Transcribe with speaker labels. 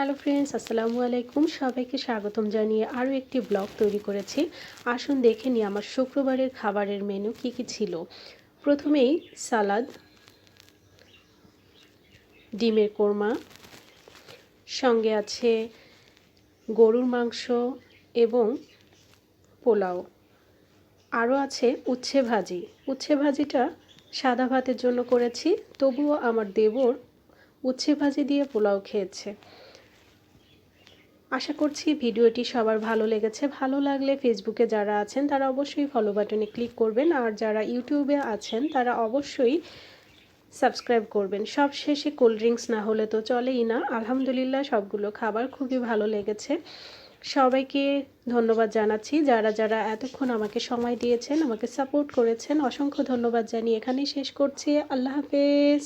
Speaker 1: Hello friends, আসসালামু আলাইকুম। সবাইকে স্বাগতম জানিয়ে আরও একটি ব্লগ তৈরি করেছি। আসুন দেখে নিই আমার শুক্রবারের খাবারের মেনু কি কি ছিল। প্রথমেই সালাদ, ডিমের কোরমা, সঙ্গে আছে গরুর মাংস এবং পোলাও। আরও আছে উচ্ছে ভাজি। উচ্ছে ভাজিটা সাদা ভাতের জন্য করেছি, তবুও আমার দেবর উচ্ছে ভাজি দিয়ে পোলাও খেয়েছে। আশা করছি ভিডিওটি সবার ভালো লেগেছে। ভালো লাগলে ফেসবুকে যারা আছেন, তারা অবশ্যই ফলো বাটনে ক্লিক করবেন। আর যারা ইউটিউবে আছেন, তারা অবশ্যই সাবস্ক্রাইব করবেন। সব শেষে কোল্ড ড্রিঙ্কস না হলে তো চলেই না। আলহামদুলিল্লাহ, সবগুলো খাবার খুবই ভালো লেগেছে। সবাইকে ধন্যবাদ জানাচ্ছি। যারা যারা এতক্ষণ আমাকে সময় দিয়েছেন, আমাকে সাপোর্ট করেছেন, অসংখ্য ধন্যবাদ জানিয়ে এখানেই শেষ করছি। আল্লাহ হাফেজ।